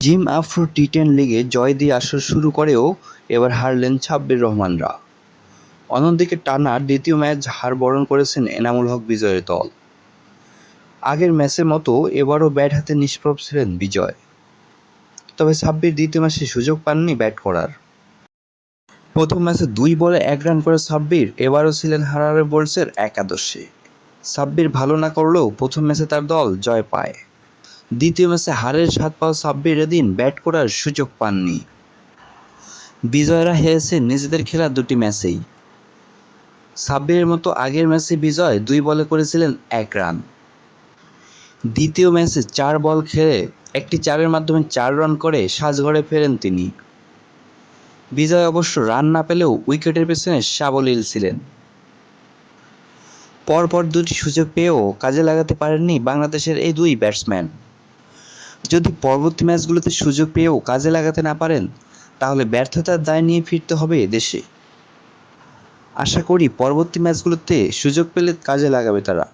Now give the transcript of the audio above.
Gym Afro T ten লিগে জয় দিয়ে আসর শুরু করেও এবার হারলেন সাব্বির রহমানরা। অন্যদিকে টানা দ্বিতীয় ম্যাচ হার বরণ করেছেন এনামুল হক বিজয়ের দল। আগের ম্যাচের মতো এবারও ব্যাট হাতে নিষ্প্রভ ছিলেন বিজয়। তবে সাব্বির দ্বিতীয় ম্যাচে সুযোগ পাননি ব্যাট করার। প্রথম ম্যাচে দুই বলে এক রান করে সাব্বির এবারও ছিলেন হারারে বোলসের একাদশে। সাব্বির ভালো না করলেও প্রথম ম্যাচে তার দল জয় পায়। দ্বিতীয় ম্যাচে হারের স্বাদ পাওয়া সাব্বির এদিন ব্যাট করার সুযোগ পাননি। বিজয়রা হেরেছে নিজেদের খেলা দুটি ম্যাচেই। সাব্বিরের মতো আগের ম্যাচে বিজয় দুই বলে করেছিলেন এক রান। দ্বিতীয় ম্যাচে চার বল খেলে একটি চারের মাধ্যমে চার রান করে সাজঘরে ফেরেন তিনি। বিজয় অবশ্য রান না পেলেও উইকেটের পেছনে সাবলীল ছিলেন। পরপর দুটি সুযোগ পেয়েও কাজে লাগাতে পারেননি বাংলাদেশের এই দুই ব্যাটসম্যান। যদি পরবর্তী ম্যাচগুলোতে সুযোগ পেয়েও কাজে লাগাতে না পারেন, তাহলে ব্যর্থতার দায় নিয়ে ফিরতে হবে দেশে আশা করি পরবর্তী ম্যাচগুলোতে সুযোগ পেলে কাজে লাগাবে তারা।